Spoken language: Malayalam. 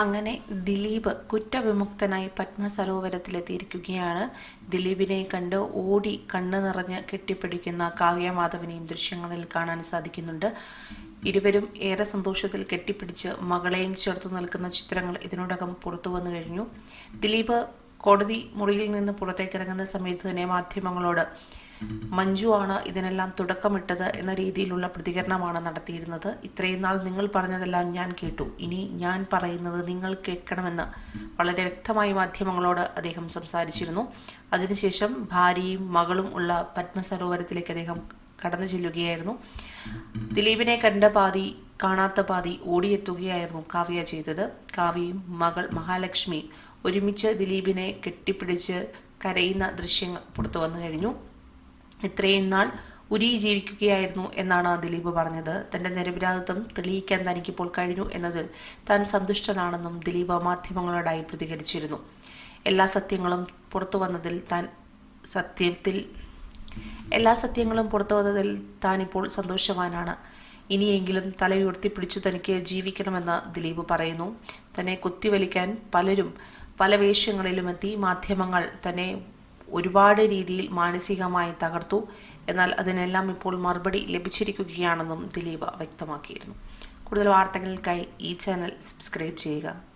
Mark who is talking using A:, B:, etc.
A: അങ്ങനെ ദിലീപ് കുറ്റവിമുക്തനായി പത്മസരോവരത്തിലെത്തിയിരിക്കുകയാണ്. ദിലീപിനെ കണ്ട് ഓടി കണ്ണു നിറഞ്ഞ് കെട്ടിപ്പിടിക്കുന്ന കാവ്യമാധവനെയും ദൃശ്യങ്ങളിൽ കാണാൻ സാധിക്കുന്നുണ്ട്. ഇരുവരും ഏറെ സന്തോഷത്തിൽ കെട്ടിപ്പിടിച്ച് മകളെയും ചേർത്ത് നിൽക്കുന്ന ചിത്രങ്ങൾ ഇതിനോടകം പുറത്തു വന്നു കഴിഞ്ഞു. ദിലീപ് കോടതി മുറിയിൽ നിന്ന് പുറത്തേക്കിറങ്ങുന്ന സമയത്ത് തന്നെ മാധ്യമങ്ങളോട് മഞ്ജു ആണ് ഇതിനെല്ലാം തുടക്കമിട്ടത് എന്ന രീതിയിലുള്ള പ്രതികരണമാണ് നടത്തിയിരുന്നത്. ഇത്രയും നാൾ നിങ്ങൾ പറഞ്ഞതെല്ലാം ഞാൻ കേട്ടു. ഇനി ഞാൻ പറയുന്നത് നിങ്ങൾ കേൾക്കണമെന്ന് വളരെ വ്യക്തമായി മാധ്യമങ്ങളോട് അദ്ദേഹം സംസാരിച്ചിരുന്നു. അതിനുശേഷം ഭാര്യയും മകളും ഉള്ള പത്മസരോവരത്തിലേക്ക് അദ്ദേഹം കടന്നു ചെല്ലുകയായിരുന്നു. ദിലീപിനെ കണ്ട പാതി കാണാത്ത പാതി ഓടിയെത്തുകയായിരുന്നു കാവ്യ ചെയ്തത്. കാവ്യയും മകൾ മഹാലക്ഷ്മി ഒരുമിച്ച് ദിലീപിനെ കെട്ടിപ്പിടിച്ച് കരയുന്ന ദൃശ്യങ്ങൾ പുറത്തു വന്നു കഴിഞ്ഞു. ഇത്രയും നാൾ ഉരി ജീവിക്കുകയായിരുന്നു എന്നാണ് ദിലീപ് പറഞ്ഞത്. തന്റെ നിരപരാധിത്വം തെളിയിക്കാൻ തനിക്കിപ്പോൾ കഴിഞ്ഞു എന്നതിൽ താൻ സന്തുഷ്ടനാണെന്നും ദിലീപ് മാധ്യമങ്ങളോടായി പ്രതികരിച്ചിരുന്നു. എല്ലാ സത്യങ്ങളും പുറത്തു വന്നതിൽ താൻ സത്യത്തിൽ എല്ലാ സത്യങ്ങളും പുറത്തു വന്നതിൽ താനിപ്പോൾ സന്തോഷവാനാണ്. ഇനിയെങ്കിലും തലയുയർത്തിപ്പിടിച്ച് തനിക്ക് ജീവിക്കണമെന്ന് ദിലീപ് പറയുന്നു. തന്നെ കുത്തിവലിക്കാൻ പലരും പല വേഷങ്ങളിലുമെത്തി മാധ്യമങ്ങൾ തന്നെ ഒരുപാട് രീതിയിൽ മാനസികമായി തകർത്തു. എന്നാൽ അതിനെല്ലാം ഇപ്പോൾ മറുപടി ലഭിച്ചിരിക്കുകയാണെന്നും ദിലീപ് വ്യക്തമാക്കിയിരുന്നു. കൂടുതൽ വാർത്തകൾക്കായി ഈ ചാനൽ സബ്സ്ക്രൈബ് ചെയ്യുക.